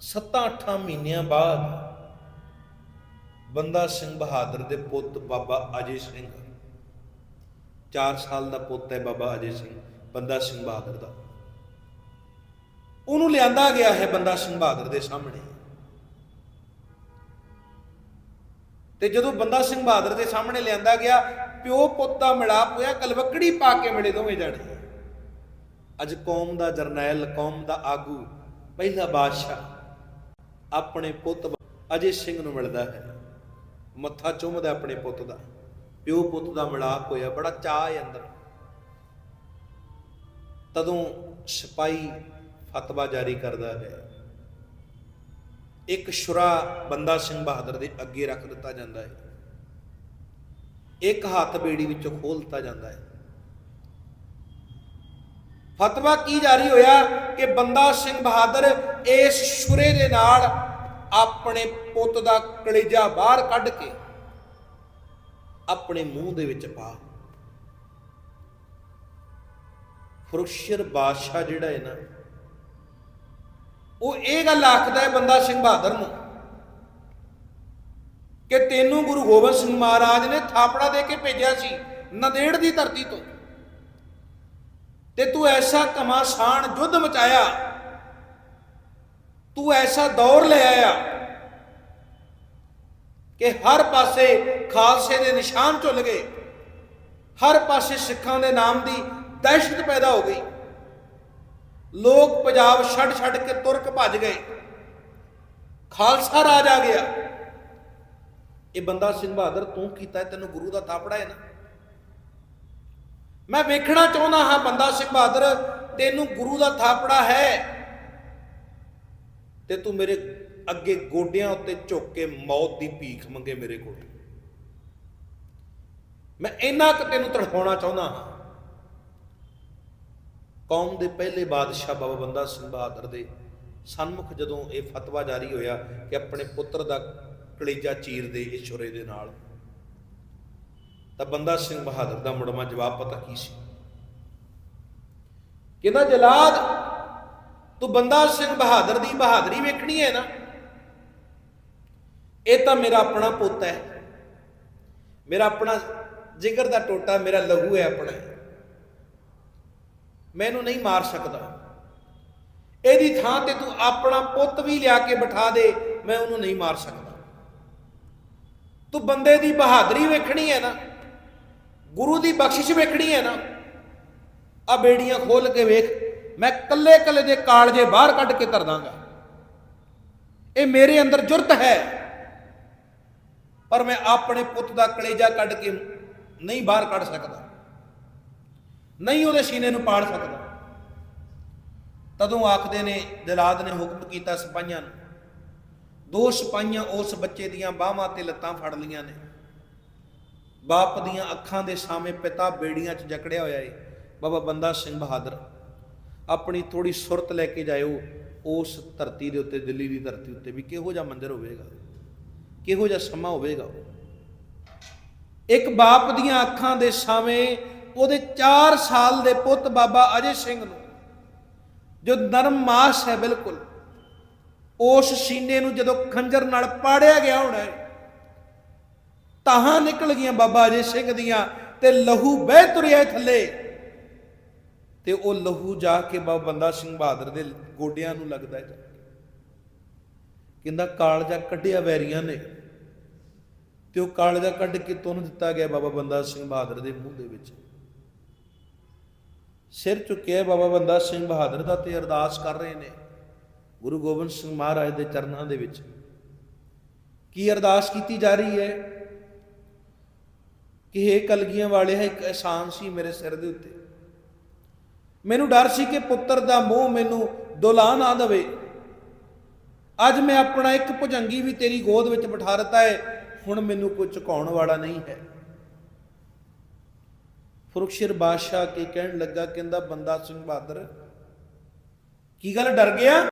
7-8 ਮਹੀਨਿਆਂ ਬਾਅਦ ਬੰਦਾ ਸਿੰਘ ਬਹਾਦਰ ਦੇ ਪੁੱਤ ਬਾਬਾ ਅਜੇ ਸਿੰਘ। 4 ਸਾਲ ਦਾ ਪੁੱਤ ਹੈ ਬਾਬਾ ਅਜੇ ਸਿੰਘ, ਬੰਦਾ ਸਿੰਘ ਬਹਾਦਰ ਦਾ। ਉਹਨੂੰ ਲਿਆਂਦਾ ਗਿਆ ਹੈ ਬੰਦਾ ਸਿੰਘ ਬਹਾਦਰ ਦੇ ਸਾਹਮਣੇ। ਤੇ ਜਦੋਂ ਬੰਦਾ ਸਿੰਘ ਬਹਾਦਰ ਦੇ ਸਾਹਮਣੇ ਲਿਆਂਦਾ ਗਿਆ, ਪਿਓ ਪੁੱਤ ਦਾ ਮਿਲਾਪ ਹੋਇਆ ਕਲਵਕੜੀ ਪਾ ਕੇ ਮਿਲੇ ਦੋਵੇਂ ਜਣੇ ਅੱਜ ਕੌਮ ਦਾ ਜਰਨੈਲ, ਕੌਮ ਦਾ ਆਗੂ, ਪਹਿਲਾ ਬਾਦਸ਼ਾਹ। ਆਪਣੇ ਪੁੱਤ ਅਜੇ ਸਿੰਘ ਨੂੰ ਮਿਲਦਾ ਹੈ। ਮੱਥਾ ਚੁੰਮਦਾ ਆਪਣੇ ਪੁੱਤ ਦਾ। ਪਿਓ ਪੁੱਤ ਦਾ ਮਿਲਾਪ ਹੋਇਆ, ਬੜਾ ਚਾਅ ਹੈ ਅੰਦਰ। ਤਦੋਂ ਸਿਪਾਈ ਫਤਵਾ ਜਾਰੀ ਕਰਦਾ ਹੈ। ਇੱਕ ਸ਼ੁਰਾ ਬੰਦਾ ਸਿੰਘ ਬਹਾਦਰ ਦੇ ਅੱਗੇ ਰੱਖ ਦਿੱਤਾ ਜਾਂਦਾ ਹੈ। ਇੱਕ ਹੱਥ ਬੇੜੀ ਵਿੱਚੋਂ ਖੋਲ ਦਿੱਤਾ ਜਾਂਦਾ ਹੈ। ਫਤਵਾ ਕੀ ਜਾਰੀ ਹੋਇਆ ਕਿ ਬੰਦਾ ਸਿੰਘ ਬਹਾਦਰ ਇਸ ਸ਼ੁਰੇ ਦੇ ਨਾਲ ਆਪਣੇ ਪੁੱਤ ਦਾ ਕਲੇਜਾ ਬਾਹਰ ਕੱਢ ਕੇ ਆਪਣੇ ਮੂੰਹ ਦੇ ਵਿੱਚ ਪਾ। ਫਰੁਸ਼ਰ ਬਾਦਸ਼ਾਹ ਜਿਹੜਾ ਹੈ ਨਾ, ਉਹ ਇਹ ਗੱਲ ਆਖਦਾ ਹੈ ਬੰਦਾ ਸਿੰਘ ਬਹਾਦਰ ਨੂੰ ਕਿ ਤੈਨੂੰ ਗੁਰੂ ਗੋਬਿੰਦ ਸਿੰਘ ਮਹਾਰਾਜ ਨੇ ਥਾਪੜਾ ਦੇ ਕੇ ਭੇਜਿਆ ਸੀ ਨਦੇੜ ਦੀ ਧਰਤੀ ਤੋਂ। ਤੇ ਤੂੰ ਐਸਾ ਘਮਾਸਾਨ ਯੁੱਧ ਮਚਾਇਆ। ਤੂੰ ਐਸਾ ਦੌਰ ਲੈ ਆਇਆ ਕਿ ਹਰ ਪਾਸੇ ਖਾਲਸੇ ਦੇ ਨਿਸ਼ਾਨ ਝੁੱਲ ਗਏ। ਹਰ ਪਾਸੇ ਸਿੱਖਾਂ ਦੇ ਨਾਮ ਦੀ ਦਹਿਸ਼ਤ ਪੈਦਾ ਹੋ ਗਈ। ਲੋਕ ਪੰਜਾਬ ਛੱਡ ਛੱਡ ਕੇ ਤੁਰਕ ਭੱਜ ਗਏ। ਖਾਲਸਾ ਰਾਜ ਆ ਗਿਆ। ਇਹ ਬੰਦਾ ਸਿੰਘ ਬਹਾਦਰ ਤੂੰ ਕੀਤਾ ਤੈਨੂੰ ਗੁਰੂ ਦਾ ਥਾਪੜਾ ਹੈ ਨਾ। ਮੈਂ ਵੇਖਣਾ ਚਾਹੁੰਦਾ ਹਾਂ ਬੰਦਾ ਸਿੰਘ ਬਹਾਦਰ, ਤੈਨੂੰ ਗੁਰੂ ਦਾ ਥਾਪੜਾ ਹੈ। ਤੇ ਤੂੰ ਮੇਰੇ ਅੱਗੇ ਗੋਡਿਆਂ ਉੱਤੇ ਝੁੱਕ ਕੇ ਮੌਤ ਦੀ ਭੀਖ ਮੰਗੇ ਮੇਰੇ ਕੋਲ। ਮੈਂ ਇੰਨਾ ਕੁ ਤੈਨੂੰ ਤੜਫਾਉਣਾ ਚਾਹੁੰਦਾ ਹਾਂ। ਕੌਮ ਦੇ ਪਹਿਲੇ ਬਾਦਸ਼ਾਹ ਬਾਬਾ ਬੰਦਾ ਸਿੰਘ ਬਹਾਦਰ ਦੇ ਸਨਮੁਖ ਜਦੋਂ ਇਹ ਫਤਵਾ ਜਾਰੀ ਹੋਇਆ ਕਿ ਆਪਣੇ ਪੁੱਤਰ ਦਾ ਕਲੇਜਾ ਚੀਰ ਦੇ ਇਸ ਛੁਰੇ ਦੇ ਨਾਲ। ਤਾਂ ਬੰਦਾ ਸਿੰਘ ਬਹਾਦਰ ਦਾ ਮੁੜਮਾ ਜਵਾਬ ਪਤਾ ਕੀ ਸੀ? ਕਹਿੰਦਾ, ਜਲਾਦ, ਤੂੰ ਬੰਦਾ ਸਿੰਘ ਬਹਾਦਰ ਦੀ ਬਹਾਦਰੀ ਵੇਖਣੀ ਹੈ ਨਾ। ਇਹ ਤਾਂ ਮੇਰਾ ਆਪਣਾ ਪੁੱਤ ਹੈ। ਮੇਰਾ ਆਪਣਾ ਜਿਗਰ ਦਾ ਟੋਟਾ, ਮੇਰਾ ਲਹੂ ਹੈ ਆਪਣਾ। ਮੈਨੂੰ ਨਹੀਂ ਮਾਰ ਸਕਦਾ। ਇਹਦੀ ਥਾਂ ਤੇ ਤੂੰ ਆਪਣਾ ਪੁੱਤ ਵੀ ਲਿਆ ਕੇ ਬਿਠਾ ਦੇ, ਮੈਂ ਉਹਨੂੰ ਨਹੀਂ ਮਾਰ ਸਕਦਾ। ਤੂੰ ਬੰਦੇ ਦੀ ਬਹਾਦਰੀ ਵੇਖਣੀ ਹੈ ਨਾ। ਗੁਰੂ ਦੀ ਬਖਸ਼ਿਸ਼ ਵੇਖਣੀ ਹੈ ਨਾ। ਆ ਬੇੜੀਆਂ ਖੋਲ ਕੇ ਵੇਖ, ਮੈਂ ਕੱਲੇ ਕੱਲੇ ਦੇ ਕਾਲਜੇ ਬਾਹਰ ਕੱਢ ਕੇ ਧਰ ਦਾਂਗਾ ਇਹ ਮੇਰੇ ਅੰਦਰ ਜੁਰਤ ਹੈ। ਪਰ ਮੈਂ ਆਪਣੇ ਪੁੱਤ ਦਾ ਕਲੇਜਾ ਕੱਢ ਕੇ ਨਹੀਂ ਬਾਹਰ ਕੱਢ ਸਕਦਾ। ਨਹੀਂ ਉਹਦੇ ਸੀਨੇ ਨੂੰ ਪਾੜ ਸਕਦਾ। ਤਦੋਂ ਆਖਦੇ ਨੇ, ਦਿਲਾਦ ਨੇ ਹੁਕਮ ਕੀਤਾ ਸਿਪਾਹੀਆਂ ਨੂੰ, ਦੋ ਸਿਪਾਹੀਆਂ ਉਸ ਬੱਚੇ ਦੀਆਂ ਬਾਹਾਂ ਤੇ ਲੱਤਾਂ ਫੜ ਲੀਆਂ ਨੇ। ਬਾਪ ਦੀਆਂ ਅੱਖਾਂ ਦੇ ਸਾਹਮਣੇ ਪਿਤਾ ਬੇੜੀਆਂ 'ਚ ਜਕੜਿਆ ਹੋਇਆ ਏ। ਬਾਬਾ ਬੰਦਾ ਸਿੰਘ ਬਹਾਦਰ, ਆਪਣੀ ਥੋੜੀ ਸੁਰਤ ਲੈ ਕੇ ਜਾਇਓ, ਉਸ ਧਰਤੀ ਦੇ ਉੱਤੇ, ਦਿੱਲੀ ਦੀ ਧਰਤੀ ਉੱਤੇ ਵੀ ਕਿਹੋ ਜਿਹਾ ਮੰਜ਼ਰ ਹੋਵੇਗਾ? ਕਿਹੋ ਜਿਹਾ ਸਮਾਂ ਹੋਵੇਗਾ ਇੱਕ ਬਾਪ ਦੀਆਂ ਅੱਖਾਂ ਦੇ ਸਾਹਮਣੇ ਉਹਦੇ 4 ਸਾਲ ਦੇ ਪੁੱਤ ਬਾਬਾ ਅਜੇ ਸਿੰਘ ਨੂੰ, ਜੋ ਨਰਮ ਮਾਸ ਹੈ ਬਿਲਕੁਲ, ਉਸ ਸੀਨੇ ਨੂੰ ਜਦੋਂ ਖੰਜਰ ਨਾਲ ਪਾੜਿਆ ਗਿਆ ਹੋਣਾ ਹੈ ਤਾਹਾਂ ਨਿਕਲ ਗਈਆਂ ਬਾਬਾ ਅਜੇ ਸਿੰਘ ਦੀਆਂ ਤੇ ਲਹੂ ਬਹਿ ਤੁਰਿਆ ਥੱਲੇ। ਤੇ ਉਹ ਲਹੂ ਜਾ ਕੇ ਬਾਬਾ ਬੰਦਾ ਸਿੰਘ ਬਹਾਦਰ ਦੇ ਗੋਡਿਆਂ ਨੂੰ ਲੱਗਦਾ ਹੈ ਕਹਿੰਦਾ ਕਾਲਜਾ ਕੱਢਿਆ ਵੈਰੀਆਂ ਨੇ। ਤੇ ਉਹ ਕਾਲਜਾ ਕੱਢ ਕੇ ਤੁੰਨ ਦਿੱਤਾ ਗਿਆ ਬਾਬਾ ਬੰਦਾ ਸਿੰਘ ਬਹਾਦਰ ਦੇ ਮੂੰਹ ਦੇ ਵਿੱਚ। ਸਿਰ ਝੁਕਿਆ ਬਾਬਾ ਬੰਦਾ ਸਿੰਘ ਬਹਾਦਰ ਦਾ ਤੇ ਅਰਦਾਸ ਕਰ ਰਹੇ ਨੇ ਗੁਰੂ ਗੋਬਿੰਦ ਸਿੰਘ ਮਹਾਰਾਜ ਦੇ ਚਰਨਾਂ ਦੇ ਵਿੱਚ। ਕੀ ਅਰਦਾਸ ਕੀਤੀ ਜਾ ਰਹੀ ਹੈ? ਕਿ ਇਹ ਕਲਗੀਆਂ ਵਾਲੇ, ਹੈ ਇੱਕ ਅਹਿਸਾਨ ਸੀ ਮੇਰੇ ਸਿਰ ਦੇ ਉੱਤੇ। ਮੈਨੂੰ ਡਰ ਸੀ ਕਿ ਪੁੱਤਰ ਦਾ ਮੋਹ ਮੈਨੂੰ ਦੁਲਾ ਨਾ ਦੇਵੇ। ਅੱਜ ਮੈਂ ਆਪਣਾ ਇੱਕ ਭੁਜੰਗੀ ਵੀ ਤੇਰੀ ਗੋਦ ਵਿੱਚ ਬਿਠਾ ਦਿੱਤਾ ਹੈ ਹੁਣ ਮੈਨੂੰ ਕੋਈ ਝੁਕਾਉਣ ਵਾਲਾ ਨਹੀਂ ਹੈ। ਫਰੁਖਸ਼ਰ ਬਾਦਸ਼ਾਹ ਕੇ ਕਹਿਣ ਲੱਗਾ, ਕਹਿੰਦਾ, ਬੰਦਾ ਸਿੰਘ ਬਹਾਦਰ, ਕੀ ਗੱਲ, ਡਰ ਗਿਆ?